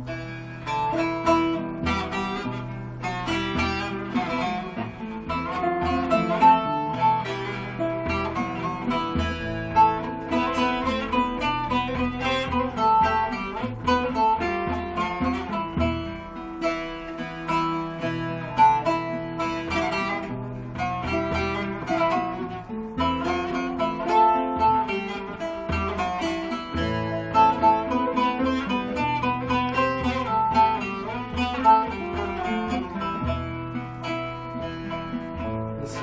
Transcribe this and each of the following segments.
Mm-hmm.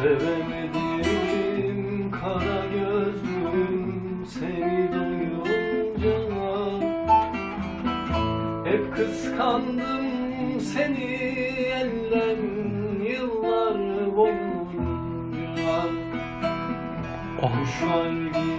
Sevemedim kara gözlüm seni duyunca Hep kıskandım seni elden yıllar boyunca. Kuşlar gibi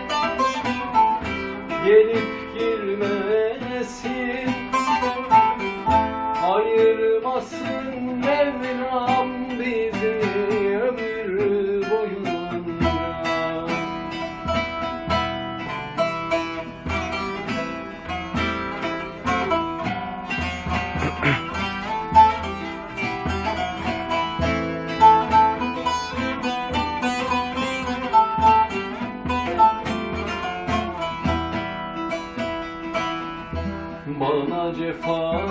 gelip girmesin Cefa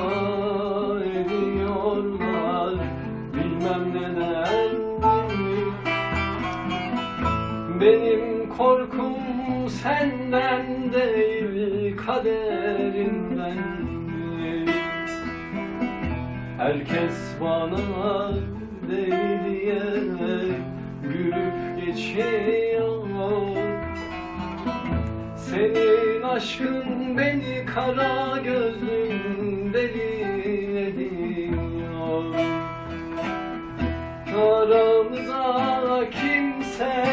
ediyorlar. Bilmem neden. Benim korkum senden değil Kaderinden Herkes bana deli diye Gülüp geçiyor. Senin aşkın beni kara gözlüm deli ediyor Aramıza kimse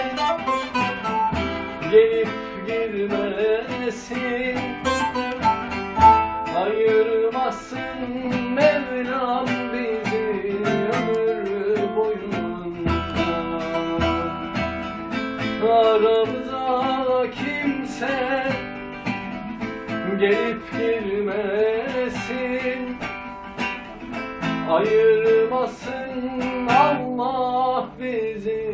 gelip girmesin. Ayırmasın Mevlam bizi ömür boyunca. Aramıza kimse gelip girmesin Ayırmasın Allah bizi.